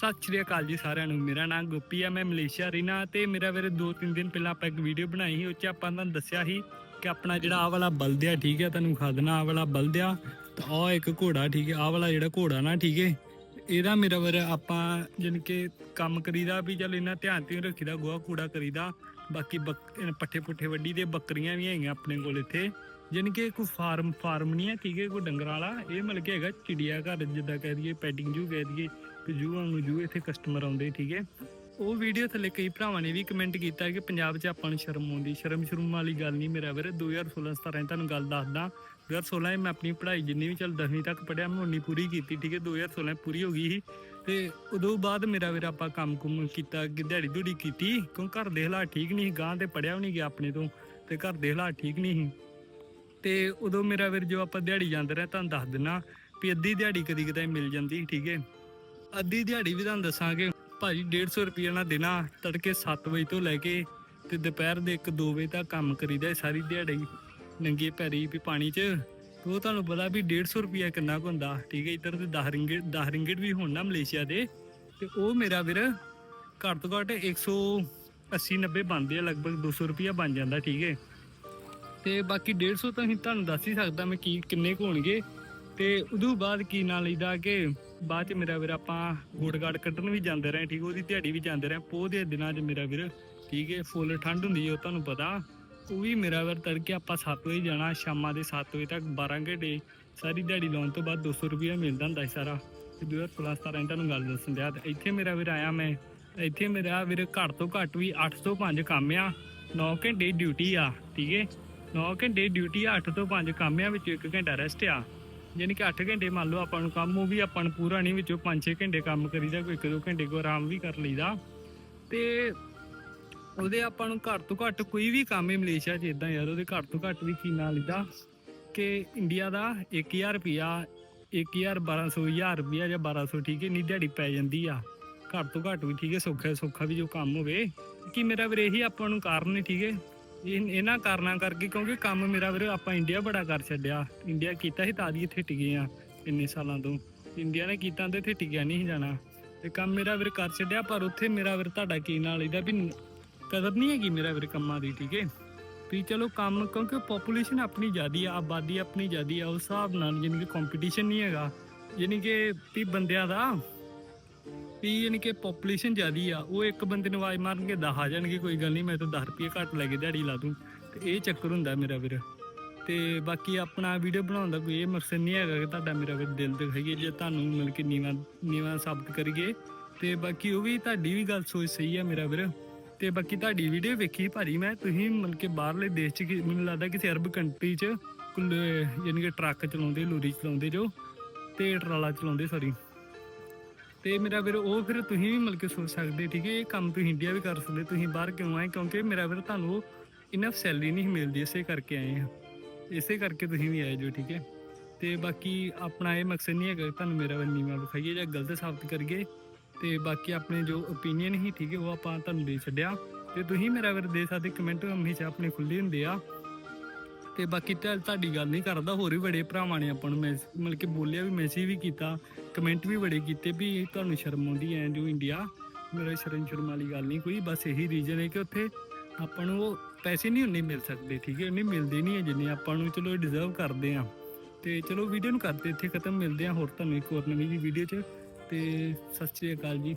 ਸਤਿ ਸ਼੍ਰੀ ਅਕਾਲ ਜੀ ਸਾਰਿਆਂ ਨੂੰ। ਮੇਰਾ ਨਾਮ ਗੋਪੀ ਆ, ਮੈਂ ਮਲੇਸ਼ੀਆ ਰਹਿਣਾ ਤੇ ਮੇਰਾ ਵੀਰੇ 2-3 ਦਿਨ ਪਹਿਲਾਂ ਆਪਾਂ ਇੱਕ ਵੀਡੀਓ ਬਣਾਈ ਸੀ, ਉਹ 'ਚ ਆਪਾਂ ਤੁਹਾਨੂੰ ਦੱਸਿਆ ਸੀ ਕਿ ਆਪਣਾ ਜਿਹੜਾ ਆਹ ਵਾਲਾ ਬਲਦਿਆ ਠੀਕ ਹੈ ਤੁਹਾਨੂੰ ਖਾ ਦੇਣਾ ਆਹ ਵਾਲਾ ਬਲਦ ਆ। ਤੇ ਆਹ ਇੱਕ ਘੋੜਾ, ਠੀਕ ਹੈ ਆਹ ਵਾਲਾ ਜਿਹੜਾ ਘੋੜਾ ਨਾ, ਠੀਕ ਹੈ ਇਹਦਾ ਮੇਰਾ ਵੀਰ ਆਪਾਂ ਜਾਣੀ ਕਿ ਕੰਮ ਕਰੀਦਾ ਵੀ ਚੱਲ ਇਹਨਾਂ ਧਿਆਨ ਤੇ ਰੱਖੀਦਾ, ਗੋਹਾ ਕੂੜਾ ਕਰੀਦਾ, ਬਾਕੀ ਬੱਕ- ਪੱਠੇ ਪੁੱਠੇ ਵੱਡੀ ਦੇ, ਬੱਕਰੀਆਂ ਵੀ ਹੈਗੀਆਂ ਆਪਣੇ ਕੋਲ ਇੱਥੇ। ਜਾਣੀ ਕਿ ਕੋਈ ਫਾਰਮ ਫਾਰਮ ਨਹੀਂ ਹੈ ਠੀਕ ਹੈ ਕੋਈ ਡੰਗਰਾਂ ਵਾਲਾ, ਇਹ ਮਤਲਬ ਕਿ ਹੈਗਾ ਚਿੜੀਆ ਘਰ ਜਿੱਦਾਂ ਕਹਿ ਦਈਏ ਪੈਟਿੰਗ ਜੂ ਕਹਿ ਦਈਏ। ਕਿ ਜੂ ਨੂੰ ਜੂ, ਇੱਥੇ ਕਸਟਮਰ ਆਉਂਦੇ ਠੀਕ ਹੈ। ਉਹ ਵੀਡੀਓ ਥੱਲੇ ਕਈ ਭਰਾਵਾਂ ਨੇ ਵੀ ਕਮੈਂਟ ਕੀਤਾ ਕਿ ਪੰਜਾਬ 'ਚ ਆਪਾਂ ਨੂੰ ਸ਼ਰਮ ਆਉਂਦੀ। ਸ਼ਰਮ ਸ਼ਰਮ ਵਾਲੀ ਗੱਲ ਨਹੀਂ ਮੇਰਾ ਵੀਰ 2016 17 ਤੁਹਾਨੂੰ ਗੱਲ ਦੱਸਦਾ। 2016 'ਚ ਮੈਂ ਆਪਣੀ ਪੜ੍ਹਾਈ ਜਿੰਨੀ ਵੀ ਚੱਲ 10ਵੀਂ ਤੱਕ ਪੜ੍ਹਿਆ, ਮੈਂ ਉਨੀ ਪੂਰੀ ਕੀਤੀ ਠੀਕ ਹੈ। 2016 'ਚ ਪੂਰੀ ਹੋ ਗਈ ਸੀ ਤੇ ਉਦੋਂ ਬਾਅਦ ਮੇਰਾ ਵੀਰ ਆਪਾਂ ਕੰਮ ਕੁਮ ਕੀਤਾ ਦਿਹਾੜੀ ਦੁੜੀ ਕੀਤੀ ਕਿਉਂ ਘਰ ਦੇ ਹਾਲਾਤ ਠੀਕ ਨਹੀਂ ਸੀ ਗਾਂ ਤੇ ਪੜਿਆ ਵੀ ਨਹੀਂ ਗਿਆ ਆਪਣੇ ਤੋਂ ਤੇ ਘਰ ਦੇ ਹਾਲਾਤ ਠੀਕ ਨਹੀਂ ਸੀ। ਤੇ ਉਦੋਂ ਮੇਰਾ ਵੀਰ ਜੋ ਆਪਾਂ ਦਿਹਾੜੀ ਜਾਂਦੇ ਰਹੇ, ਤੁਹਾਨੂੰ ਦੱਸ ਦਿੰਨਾ ਵੀ ਅੱਧੀ ਦਿਹਾੜੀ ਕਦੀ ਕਦਾਈ ਮਿਲ ਜਾਂਦੀ ਠੀਕ ਹੈ। ਅੱਧੀ ਦਿਹਾੜੀ ਵੀ ਤੁਹਾਨੂੰ ਦੱਸਾਂਗੇ। ਭਾਜੀ 150 ਰੁਪਏ ਨਾਲ ਦੇਣਾ ਤੜਕੇ 7 ਵਜੇ ਤੋਂ ਲੈ ਕੇ ਤੇ ਦੁਪਹਿਰ ਦੇ 1-2 ਵਜੇ ਤੱਕ ਕੰਮ ਕਰੀਦਾ ਸਾਰੀ ਦਿਹਾੜੀ ਨੰਗੇ ਪੈਰੀ ਵੀ ਪਾਣੀ 'ਚ। ਉਹ ਤੁਹਾਨੂੰ ਪਤਾ ਵੀ 150 ਰੁਪਏ ਕਿੰਨਾ ਕੁ ਹੁੰਦਾ, ਠੀਕ ਹੈ ਇੱਧਰ ਤੇ 10 ਰਿੰਗਿਟ 10 ਰਿੰਗਿਟ ਵੀ ਹੁਣ ਨਾ ਮਲੇਸ਼ੀਆ ਦੇ। ਤੇ ਉਹ ਮੇਰਾ ਵੀਰ ਘੱਟ ਤੋਂ ਘੱਟ 180 90 ਬਣਦੇ ਆ, ਲਗਭਗ 200 ਰੁਪਿਆ ਬਣ ਜਾਂਦਾ, ਠੀਕ ਹੈ? ਤੇ ਬਾਕੀ 150 ਤਾਂ ਹੀ ਤੁਹਾਨੂੰ ਦੱਸ ਹੀ ਸਕਦਾ ਮੈਂ ਕੀ, ਕਿੰਨੇ ਕੁ ਹੋਣਗੇ। ਤੇ ਉਦੋਂ ਬਾਅਦ ਕੀ ਨਾਂ ਲਈਦਾ ਕਿ ਬਾਅਦ ਚ ਮੇਰਾ ਵੀਰ, ਆਪਾਂ ਗੋੜ-ਗਾੜ ਕੱਢਣ ਵੀ ਜਾਂਦੇ ਰਹੇ, ਠੀਕ ਉਹਦੀ ਦਿਹਾੜੀ ਵੀ ਜਾਂਦੇ ਰਹੇ। ਪੋਹ ਦੇ ਦਿਨਾਂ 'ਚ ਮੇਰਾ ਵੀਰ, ਠੀਕ ਹੈ ਫੁੱਲ ਠੰਡ ਹੁੰਦੀ ਹੈ ਉਹ ਤੁਹਾਨੂੰ ਪਤਾ। ਉਹ ਵੀ ਮੇਰਾ ਵੀਰ ਤੜਕੇ ਆਪਾਂ 7 ਵਜੇ ਜਾਣਾ, ਸ਼ਾਮਾਂ ਦੇ 7 ਵਜੇ ਤੱਕ 12 ਘੰਟੇ। ਸਾਰੀ ਦਿਹਾੜੀ ਲਾਉਣ ਤੋਂ ਬਾਅਦ 200 ਰੁਪਇਆ ਮਿਲਦਾ ਹੁੰਦਾ ਸੀ ਸਾਰਾ। ਤੇ 2017 ਤੁਹਾਨੂੰ ਗੱਲ ਦੱਸਣ ਦਿਆ। ਤੇ ਇੱਥੇ ਮੇਰਾ ਵੀਰ ਆਇਆ ਮੈਂ, ਇੱਥੇ ਮੇਰਾ ਵੀਰ ਘੱਟ ਤੋਂ ਘੱਟ ਵੀ 8 ਤੋਂ 5 ਕੰਮ ਆ। 9 ਘੰਟੇ ਡਿਊਟੀ ਆ, ਠੀਕ ਹੈ 9 ਘੰਟੇ ਡਿਊਟੀ ਆ 8 ਤੋਂ 5 ਕੰਮ ਆ, ਵਿੱਚ 1 ਘੰਟਾ ਰੈਸਟ ਆ। ਯਾਨੀ ਕਿ 8 ਘੰਟੇ ਮੰਨ ਲਓ ਆਪਾਂ ਨੂੰ ਕੰਮ, ਉਹ ਵੀ ਆਪਾਂ ਨੂੰ ਪੂਰਾ ਨਹੀਂ ਵਿੱਚੋਂ 5-6 ਘੰਟੇ ਕੰਮ ਕਰੀਦਾ ਕੋਈ 1-2 ਘੰਟੇ ਕੋ ਆਰਾਮ ਵੀ ਕਰ ਲਈਦਾ। ਤੇ ਉਹਦੇ ਆਪਾਂ ਨੂੰ ਘੱਟ ਤੋਂ ਘੱਟ ਕੋਈ ਵੀ ਕੰਮ ਹੈ ਮਲੇਸ਼ੀਆ 'ਚ ਇਦਾਂ ਯਾਰ, ਉਹਦੇ ਘੱਟ ਤੋਂ ਘੱਟ ਵੀ ਕੀ ਨਾ ਲਈਦਾ ਕਿ ਇੰਡੀਆ ਦਾ 1000 ਰੁਪਿਆ 1000 1200 1000 ਰੁਪਿਆ ਜਾਂ 1200 ਠੀਕ ਹੈ ਨੀ ਦਿਹਾੜੀ ਪੈ ਜਾਂਦੀ ਆ। ਘੱਟ ਤੋਂ ਘੱਟ ਵੀ ਠੀਕ ਹੈ, ਸੌਖਾ ਸੌਖਾ ਵੀ ਜੋ ਕੰਮ ਹੋਵੇ। ਕਿ ਮੇਰਾ ਵੀਰ ਇਹੀ ਆਪਾਂ ਨੂੰ ਕਾਰਨ ਹੈ ਠੀਕ ਹੈ ਇਹ ਇਹਨਾਂ ਕਾਰਨਾਂ ਕਰਕੇ ਕਿਉਂਕਿ ਕੰਮ ਮੇਰਾ ਵੀਰ ਆਪਾਂ ਇੰਡੀਆ ਬੜਾ ਕਰ ਛੱਡਿਆ। ਇੰਡੀਆ ਕੀਤਾ ਸੀ ਤਾਂ ਦੀ ਇੱਥੇ ਟਿਕੇ ਆ, ਇੰਨੇ ਸਾਲਾਂ ਤੋਂ। ਇੰਡੀਆ ਨੇ ਕੀਤਾ ਤੇ ਇੱਥੇ ਟਿਕਿਆ ਨਹੀਂ ਸੀ ਜਾਣਾ। ਤੇ ਕੰਮ ਮੇਰਾ ਵੀਰ ਕਰ ਛੱਡਿਆ, ਪਰ ਉੱਥੇ ਮੇਰਾ ਵੀਰ ਤੁਹਾਡਾ ਕੀ ਨਾਲ ਇਹਦਾ ਵੀ ਕਦਰ ਨਹੀਂ ਹੈਗੀ ਮੇਰਾ ਵੀਰ ਕੰਮਾਂ ਦੀ, ਠੀਕ ਹੈ? ਵੀ ਚਲੋ ਕੰਮ, ਕਿਉਂਕਿ ਪੋਪੂਲੇਸ਼ਨ ਆਪਣੀ ਜ਼ਿਆਦੀ ਆ, ਆਬਾਦੀ ਆਪਣੀ ਜ਼ਿਆਦੀ ਆ, ਉਸ ਹਿਸਾਬ ਨਾਲ ਯਾਨੀ ਕਿ ਕੰਪੀਟੀਸ਼ਨ ਨਹੀਂ ਹੈਗਾ। ਯਾਨੀ ਕਿ ਵੀ ਬੰਦਿਆਂ ਦਾ ਵੀ ਯਾਨੀ ਕਿ ਪੋਪੂਲੇਸ਼ਨ ਜ਼ਿਆਦੀ ਆ, ਉਹ ਇੱਕ ਬੰਦੇ ਨੂੰ ਆਵਾਜ਼ ਮਾਰਨਗੇ 10 ਆ ਜਾਣਗੇ, ਕੋਈ ਗੱਲ ਨਹੀਂ, ਮੈਂ ਤਾਂ 10 ਰੁਪਏ ਘੱਟ ਲੈ ਕੇ ਦਿਹਾੜੀ ਲਾ ਦੂੰ। ਤੇ ਇਹ ਚੱਕਰ ਹੁੰਦਾ ਮੇਰਾ ਵੀਰ। ਤੇ ਬਾਕੀ ਆਪਣਾ ਵੀਡੀਓ ਬਣਾਉਣ ਦਾ ਕੋਈ ਇਹ ਮਕਸਦ ਨਹੀਂ ਹੈਗਾ ਕਿ ਤੁਹਾਡਾ ਮੇਰਾ ਵੀਰ ਦਿਲ ਦਿਖਾਈਏ, ਜੇ ਤੁਹਾਨੂੰ ਮਿਲ ਕੇ ਨੀਵਾ ਨੀਵਾ ਸਾਬਤ ਕਰੀਏ। ਤੇ ਬਾਕੀ ਉਹ ਵੀ ਤੁਹਾਡੀ ਵੀ ਗੱਲ ਸੋਚ ਸਹੀ ਆ ਮੇਰਾ ਵੀਰ। ਤੇ ਬਾਕੀ ਤੁਹਾਡੀ ਵੀਡੀਓ ਵੇਖੀ ਭਾਰੀ ਮੈਂ, ਤੁਸੀਂ ਮਤਲਬ ਕਿ ਬਾਹਰਲੇ ਦੇਸ਼ ਚ ਕਿ- ਮੈਨੂੰ ਲੱਗਦਾ ਕਿਸੇ ਅਰਬ ਕੰਟਰੀ ਚ ਕੁੱਲ, ਯਾਨੀ ਕਿ ਟਰੱਕ ਚਲਾਉਂਦੇ, ਲੋਰੀ ਚਲਾਉਂਦੇ ਜੋ, ਤੇ ਟਰਾਲਾ ਚਲਾਉਂਦੇ ਸੌਰੀ। ਤੇ ਮੇਰਾ ਵੀਰ, ਉਹ ਫਿਰ ਤੁਸੀਂ ਵੀ ਮਿਲ ਕੇ ਸੋਚ ਸਕਦੇ, ਠੀਕ ਹੈ, ਇਹ ਕੰਮ ਤੁਸੀਂ ਇੰਡੀਆ ਵੀ ਕਰ ਸਕਦੇ, ਤੁਸੀਂ ਬਾਹਰ ਕਿਉਂ ਆਏ? ਕਿਉਂਕਿ ਮੇਰਾ ਵੀਰ, ਤੁਹਾਨੂੰ ਇਨਫ ਸੈਲਰੀ ਨਹੀਂ ਮਿਲਦੀ, ਇਸੇ ਕਰਕੇ ਆਏ ਆ ਇਸੇ ਕਰਕੇ ਤੁਸੀਂ ਵੀ ਆਏ ਜੋ, ਠੀਕ ਹੈ। ਤੇ ਬਾਕੀ ਆਪਣਾ ਇਹ ਮਕਸਦ ਨਹੀਂ ਹੈਗਾ ਤੁਹਾਨੂੰ ਮੇਰਾ ਵੀਰ ਨੀਵਾਂ ਵਿਖਾਈਏ ਜਾਂ ਗਲਤ ਸਾਬਤ ਕਰੀਏ। ਤੇ ਬਾਕੀ ਆਪਣੇ ਜੋ ਓਪੀਨੀਅਨ ਹੀ ਠੀਕ ਹੈ, ਉਹ ਆਪਾਂ ਤੁਹਾਨੂੰ ਦੇ ਛੱਡਿਆ। ਤੇ ਤੁਸੀਂ ਮੇਰਾ ਵੀਰ, ਦੇ ਸਕਦੇ ਕਮੈਂਟ ਹਮੇਸ਼ਾ ਆਪਣੇ ਖੁੱਲੇ ਹੁੰਦੇ ਆ। ਤੇ ਬਾਕੀ ਤਾਂ ਤੁਹਾਡੀ ਗੱਲ ਨਹੀਂ ਕਰਦਾ, ਹੋਰ ਵੀ ਬੜੇ ਭਰਾਵਾਂ ਨੇ ਆਪਾਂ ਨੂੰ ਮੈਸ ਮਤਲਬ ਕਿ ਬੋਲਿਆ ਵੀ ਮੈਸੇਜ ਵੀ ਕੀਤਾ ਕਮੈਂਟ ਵੀ ਬੜੇ ਕੀਤੇ ਵੀ ਤੁਹਾਨੂੰ ਸ਼ਰਮ ਆਉਂਦੀ ਐ ਜੋ ਇੰਡੀਆ ਮੇਰਾ ਸ਼ਰਮ ਸ਼ਰਮ ਵਾਲੀ ਗੱਲ ਨਹੀਂ ਕੋਈ, ਬਸ ਇਹੀ ਰੀਜ਼ਨ ਹੈ ਕਿ ਉੱਥੇ ਆਪਾਂ ਨੂੰ ਉਹ ਪੈਸੇ ਨਹੀਂ ਉਨੇ ਮਿਲ ਸਕਦੇ, ਠੀਕ ਹੈ ਨਹੀਂ ਮਿਲਦੇ ਨਹੀਂ ਹੈ ਜਿੰਨੇ ਆਪਾਂ ਨੂੰ ਚਲੋ ਡਿਜ਼ਰਵ ਕਰਦੇ ਆ ਤੇ ਚਲੋ ਵੀਡੀਓ ਨੂੰ ਕਰਦੇ, ਇੱਥੇ ਖਤਮ ਮਿਲਦੇ ਆ ਹੋਰ ਤੁਹਾਨੂੰ ਇੱਕ ਹੋਰ ਨਵੀਂ ਜੀ ਵੀਡੀਓ 'ਚ, ਤੇ ਸਤਿ ਸ਼੍ਰੀ ਅਕਾਲ ਜੀ।